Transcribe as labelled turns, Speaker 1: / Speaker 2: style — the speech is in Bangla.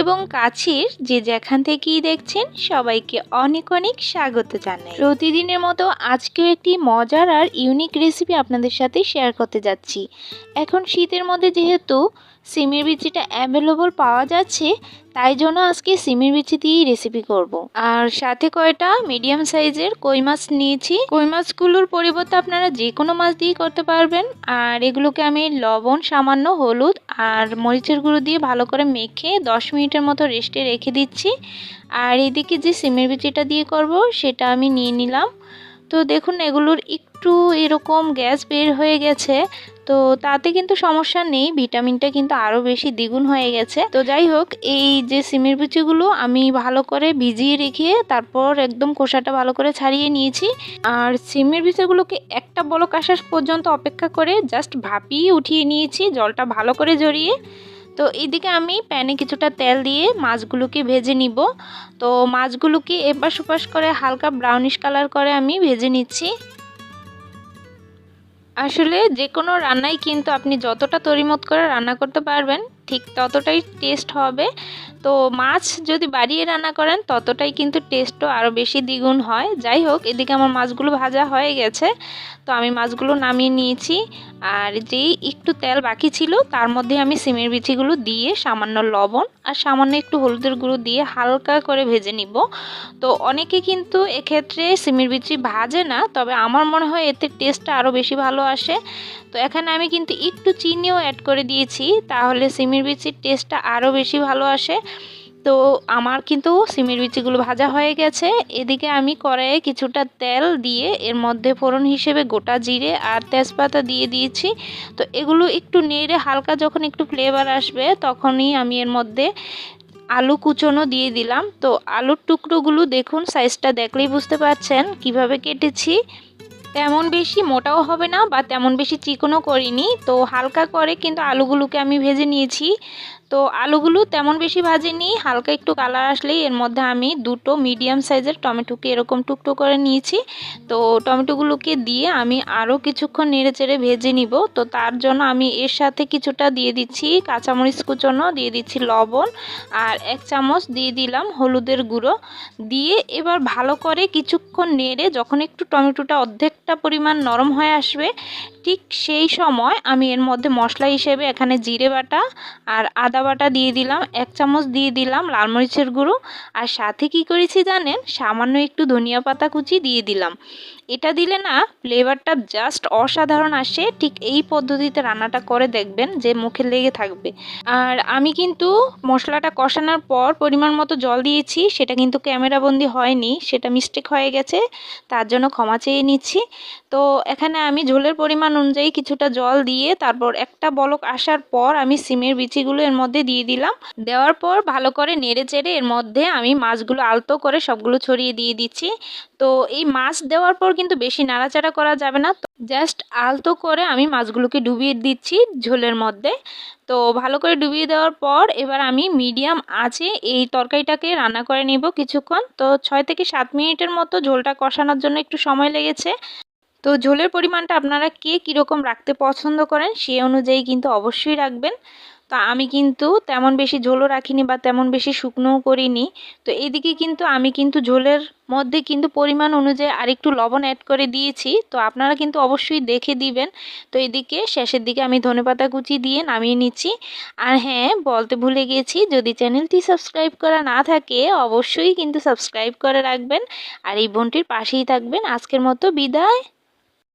Speaker 1: এবং কাছের যে যেখান থেকেই দেখছেন, সবাইকে অনেক অনেক স্বাগত জানাই। প্রতিদিনের মতো আজকেও একটি মজার আর ইউনিক রেসিপি আপনাদের সাথে শেয়ার করতে যাচ্ছি। এখন শীতের মধ্যে যেহেতু, সিমের বিচিটা অ্যাভেলেবল পাওয়া যাচ্ছে তাই জন্য আজকে সিমের বিচি দিয়েই রেসিপি করব। আর সাথে কয়টা মিডিয়াম সাইজের কই মাছ নিয়েছি। কই মাছগুলোর পরিবর্তে আপনারা যে কোনো মাছ দিয়ে করতে পারবেন। আর এগুলোকে আমি লবণ, সামান্য হলুদ আর মরিচের গুঁড়ো দিয়ে ভালো করে মেখে দশ মিনিটের মতো রেস্টে রেখে দিচ্ছি। আর এদিকে যে সিমের বিচিটা দিয়ে করব, সেটা আমি নিয়ে নিলাম। তো দেখুন, এগুলোর একটু এরকম গ্যাস বের হয়ে গেছে। তো তাতে কিন্তু সমস্যা নেই, ভিটামিনটা কিন্তু আরও বেশি দ্বিগুণ হয়ে গেছে। তো যাই হোক, এই যে সিমের বিচিগুলো আমি ভালো করে ভিজিয়ে রেখে তারপর একদম খোসাটা ভালো করে ছাড়িয়ে নিয়েছি। আর সিমের বিচিগুলোকে একটা বলক আসার পর্যন্ত অপেক্ষা করে জাস্ট ভাপিয়ে উঠিয়ে নিয়েছি, জলটা ভালো করে জড়িয়ে তো এইদিকে আমি প্যানে কিছুটা তেল দিয়ে মাছগুলোকে ভেজে নিব। তো মাছগুলোকে এপাশ ওপাশ করে হালকা ব্রাউনিশ কালার করে আমি ভেজে নিচ্ছি। আসলে যে কোনো রান্নাই কিন্তু আপনি যতটা তরিমত করে রান্না করতে পারবেন ঠিক ততটাই টেস্ট হবে। তো মাছ যদি বাড়িয়ে রান্না করেন, ততটাই কিন্তু টেস্টও আরও বেশি দ্বিগুণ হয়। যাই হোক, এদিকে আমার মাছগুলো ভাজা হয়ে গেছে। তো আমি মাছগুলো নামিয়ে নিয়েছি। আর যেই একটু তেল বাকি ছিল, তার মধ্যে আমি সিমের বিচিগুলো দিয়ে সামান্য লবণ আর সামান্য একটু হলুদের গুঁড়ো দিয়ে হালকা করে ভেজে নিব। তো অনেকে কিন্তু এক্ষেত্রে সিমের বিচি ভাজে না, তবে আমার মনে হয় এতে টেস্টটা আরও বেশি ভালো আসে। তো এখানে আমি কিন্তু একটু চিনিও অ্যাড করে দিয়েছি। তাহলে সিমের বিচির টেস্টটা আরও বেশি ভালো আসে। তো আমার কিন্তু সিমের বিচিগুলো ভাজা হয়ে গেছে। এদিকে আমি কড়াইয়ে কিছুটা তেল দিয়ে এর মধ্যে ফোড়ন হিসেবে গোটা জিরে আর তেজপাতা দিয়ে দিয়েছি। তো এগুলো একটু নেড়ে হালকা যখন একটু ফ্লেভার আসবে তখনই আমি এর মধ্যে আলু কুচনো দিয়ে দিলাম। তো আলুর টুকরোগুলো দেখুন সাইজটা দেখলেই বুঝতে পারছেন কীভাবে কেটেছি। তেমন বেশি মোটাও হবে না বা তেমন বেশি চিকনও করিনি। তো হালকা করে কিন্তু আলুগুলোকে আমি ভেজে নিয়েছি। তো আলুগুলো তেমন বেশি ভাজিনি, হালকা একটু কালার আসলেই এর মধ্যে আমি দুটো মিডিয়াম সাইজের টমেটোকে এরকম টুকটো করে নিয়েছি। তো টমেটোগুলোকে দিয়ে আমি আরও কিছুক্ষণ নেড়ে চেড়ে ভেজে নিব। তো তার জন্য আমি এর সাথে কিছুটা দিয়ে দিচ্ছি কাঁচামরিচ কুচনো, দিয়ে দিচ্ছি লবণ আর এক চামচ দিয়ে দিলাম হলুদের গুঁড়ো। দিয়ে এবার ভালো করে কিছুক্ষণ নেড়ে যখন একটু টমেটোটা অর্ধেকটা পরিমাণ নরম হয়ে আসবে ঠিক সেই সময় আমি এর মধ্যে মশলা হিসেবে এখানে জিরে বাটা আর আদা বাটা দিয়ে দিলাম, এক চামচ দিয়ে দিলাম লাল মরিচের গুঁড়ো। আর সাথে কি করেছি জানেন? সামান্য একটু ধনিয়া পাতা কুচি দিয়ে দিলাম। এটা দিলে না ফ্লেভারটা জাস্ট অসাধারণ আসে। ঠিক এই পদ্ধতিতে রান্নাটা করে দেখবেন যে মুখে লেগে থাকবে। আর আমি কিন্তু মশলাটা কষানোর পর পরিমাণ মতো জল দিয়েছি, সেটা কিন্তু ক্যামেরাবন্দি হয়নি, সেটা মিস্টেক হয়ে গেছে, তার জন্য ক্ষমা চেয়ে নিচ্ছি। তো এখানে আমি ঝোলের পরিমাণ অনুযায়ী কিছুটা জল দিয়ে তারপর একটা বলক আসার পর আমি সিমের বিচিগুলো এর মধ্যে দিয়ে দিলাম। দেওয়ার পর ভালো করে নেড়ে চেড়ে এর মধ্যে আমি মাছগুলো আলতো করে সবগুলো ছড়িয়ে দিয়ে দিচ্ছি। তো এই মাছ দেওয়ার পর কিন্তু বেশি নাড়াচাড়া করা যাবে না। জাস্ট আলতো করে আমি মাছগুলোকে ডুবিয়ে দিচ্ছি ঝোলের মধ্যে। তো ভালো করে ডুবিয়ে দেওয়ার পর এবার আমি মিডিয়াম আছে এই তরকারিটাকে রান্না করে নিব কিছুক্ষণ। তো ছয় থেকে সাত মিনিটের মতো ঝোলটা কষানোর জন্য একটু সময় লেগেছে। তো ঝোলের পরিমাণটা আপনারা কে কীরকম রাখতে পছন্দ করেন সে অনুযায়ী কিন্তু অবশ্যই রাখবেন। তো আমি কিন্তু তেমন বেশি ঝোলও রাখিনি বা তেমন বেশি শুকনোও করিনি। তো এদিকে কিন্তু আমি কিন্তু ঝোলের মধ্যে কিন্তু পরিমাণ অনুযায়ী আরেকটু লবণ অ্যাড করে দিয়েছি। তো আপনারা কিন্তু অবশ্যই দেখে দিবেন। তো এদিকে শেষের দিকে আমি ধনেপাতা কুচি দিয়ে নামিয়ে নিচ্ছি। আর হ্যাঁ বলতে ভুলে গেছি, যদি চ্যানেলটি সাবস্ক্রাইব করা না থাকে, অবশ্যই কিন্তু সাবস্ক্রাইব করে রাখবেন। আর এই বোনটির পাশেই থাকবেন। আজকের মতো বিদায়।